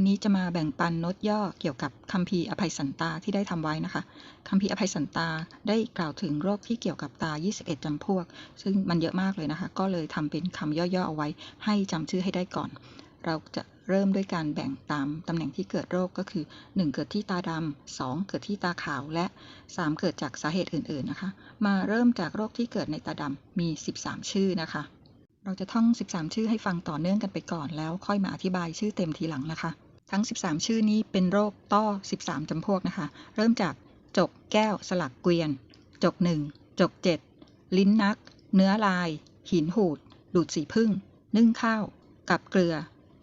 วันนี้จะมาแบ่งปันโน้ตย่อเกี่ยวกับคัมภีร์อภัยสันตาที่ได้ทำไว้นะคะคัมภีร์อภัยสันตาได้กล่าวถึงโรคที่เกี่ยวกับตา 21จำพวก ซึ่งมันเยอะมากเลยนะคะ ก็เลยทำเป็นคำย่อๆเอาไว้ ให้จำชื่อให้ได้ก่อน เราจะเริ่มด้วยการแบ่งตามตำแหน่งที่เกิดโรคก็คือ 1 เกิดที่ตาดำ 2 เกิดที่ตาขาว และ 3 เกิดจากสาเหตุอื่นๆนะคะ มาเริ่มจากโรคที่เกิดในตาดำมี 13 ชื่อนะคะ เราจะท่อง 13 ชื่อให้ฟังต่อเนื่องกันไปก่อนแล้วค่อยมาอธิบายชื่อเต็มทีหลังนะคะ ทั้ง 13 ชื่อนี้เป็นโรคต้อ 13 จำพวกนะคะ เริ่มจากจกแก้วสลักเกวียน จก 1 จก 7 ลิ้นนัก เนื้อลาย หินหูด ดูดสีพึ่ง นึ่งข้าว กับเกลือ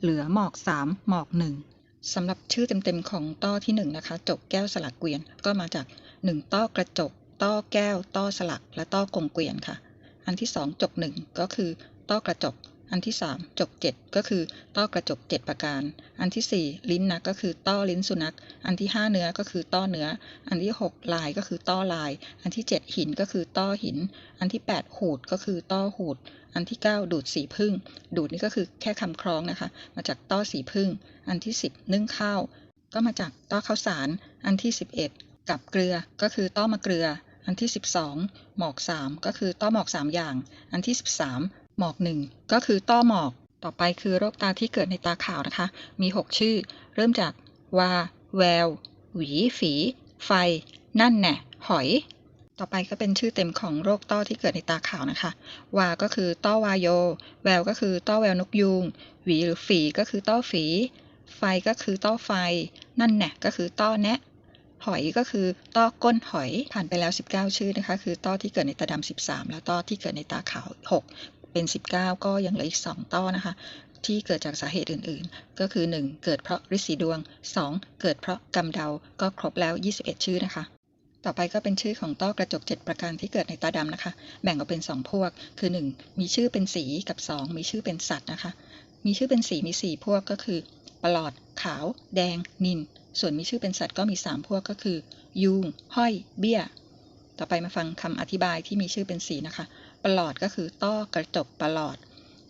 เหลือหมอก 3 หมอก 1 สำหรับชื่อเต็มๆของต้อที่ 1 นะคะ จกแก้วสลักเกวียน ก็มาจาก 1 ต้อกระจก ต้อแก้ว ต้อสลัก และต้อกงเกวียนค่ะ อันที่ 2 จก 1 ก็คือ ต้อกระจก อันที่ 3 จก 7 ก็คือต้อกระจก 7 ประการ อันที่ 4 ลิ้นนักก็คือต้อลิ้นสุนัข อันที่ 5 เนื้อก็คือต้อเนื้อ อันที่ 6 ลายก็คือต้อลาย อันที่ 7 หินก็คือต้อหิน อันที่ 8 หูดก็คือต้อหูด อันที่ 9 ดูดสีพึ่ง ดูดนี่ก็คือแค่คำคล้องนะคะ มาจากต้อสีพึ่ง อันที่ 10 นึ่งข้าว ก็มาจากต้อข้าวสาร อันที่ 11 กับเกลือ ก็คือต้อมะเกลือ อันที่ 12 หมอก 3 ก็คือต้อหมอก 3 อย่าง อันที่ 13 หมอก 1 ก็คือต้อหมอก ต่อไปคือโรคตาที่เกิดในตาขาวนะคะ มี 6 ชื่อ เริ่มจาก วา แวว หวี ฝี ไฟ นั่นแน่หอย ต่อไปก็เป็นชื่อเต็มของโรคต้อที่เกิดในตาขาวนะคะ วา ก็คือต้อวาโย แววก็คือต้อแววนกยูง หวีหรือฝีก็คือต้อฝี ไฟก็คือต้อไฟ นั่นแน่ก็คือต้อแนะหอยก็คือต้อก้นหอยผ่านไปแล้ว 19 ชื่อนะคะ คือต้อที่เกิดในตาดำ13 แล้วต้อที่เกิดในตาขาว 6 เป็น 19 ก็ยังเหลืออีก 2 ต้อนะคะ ที่เกิดจากสาเหตุอื่นๆ ก็คือ 1 เกิดเพราะฤทธิ์สีดวง 2 เกิดเพราะกรรมเดา ก็ครบแล้ว 21 ชื่อนะคะต่อไปก็เป็นชื่อของต้อกระจก 7 ประการที่เกิดในตาดำนะคะ แบ่งออกเป็น 2 พวก คือ 1 มีชื่อเป็นสีกับ 2 มีชื่อเป็นสัตว์นะคะ มีชื่อเป็นสีมี 4 พวกก็คือปลอด ขาว แดง นิน ส่วนมีชื่อเป็นสัตว์ก็มี 3 พวกก็คือยูงห้อย เบี้ย ต่อไปมาฟังคำอธิบายที่มีชื่อเป็นสีนะคะ ประหลอดก็คือต้อกระจกประหลอด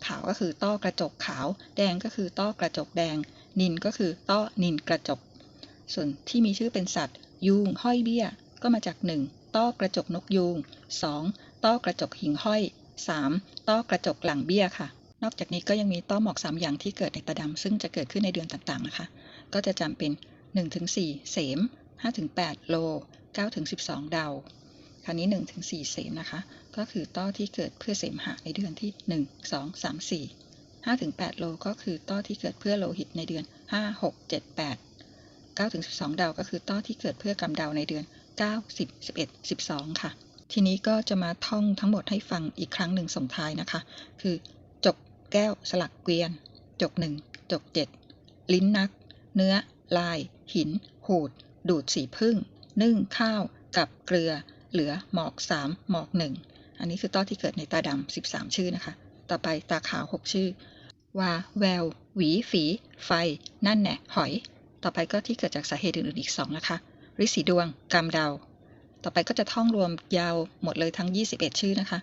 ขาวก็คือต้อกระจกขาว แดงก็คือต้อกระจกแดง นินก็คือต้อนินกระจก ส่วนที่มีชื่อเป็นสัตว์ ยูงห้อยเบี้ย ก็มาจาก 1 ต้อกระจกนกยูง 2 ต้อกระจกหิ่งห้อย 3 ต้อกระจกหลังเบี้ยค่ะ นอกจากนี้ก็ยังมีต้อหมอก3อย่างที่เกิดในตาดำซึ่งจะเกิดขึ้นในเดือนต่างๆนะคะ ก็จะจำเป็น 1-4 เสม5-8 โล 9-12 เดา คราวนี้ 1-4 เสมนะคะ ก็คือต้อที่เกิดเพื่อเสมหะในเดือนที่ 1 2 3 4 5-8 โลก็คือต้อที่เกิดเพื่อโลหิตในเดือน 5 6 7 8 9-12เดาก็คือต้อที่เกิดเพื่อกำเดาในเดือน 9 10 11 12 ค่ะ ทีนี้ก็จะมาท่องทั้งหมดให้ฟังอีกครั้งหนึ่งส่งท้ายนะคะ คือ จกแก้วสลักเกวียน จก 1 จก 7 ลิ้นนัก เนื้อ ลาย หิน หูด ดูดสีพึ่ง นึ่งข้าว กับเกลือ เหลือหมอก 3 หมอก 1 อันนี้คือต้อที่เกิดในตาดำ13 ชื่อนะคะ ต่อไปตาขาว 6 ชื่อ วา แวว หวี ฝี ไฟ นั่นแน่หอย ต่อไปก็ที่เกิดจากสาเหตุอื่นๆอีก 2 นะคะ ริสีดวงกรรมเดาต่อไปก็จะท่องรวมยาวหมดเลยทั้ง 21 ชื่อนะคะ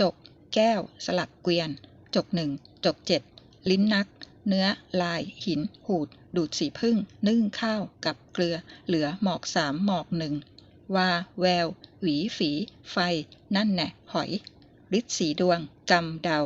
จก แก้ว สลักเกวียน จก 1 จก 7 ลิ้นนัก เนื้อ ลาย หิน หูด ดูดสีพึ่ง นึ่งข้าว กับเกลือ เหลือหมอก 3 หมอก 1 วา แวว หวี ฝี ไฟ นั่นแน่หอยฤทธิ์สีดวง กำเดา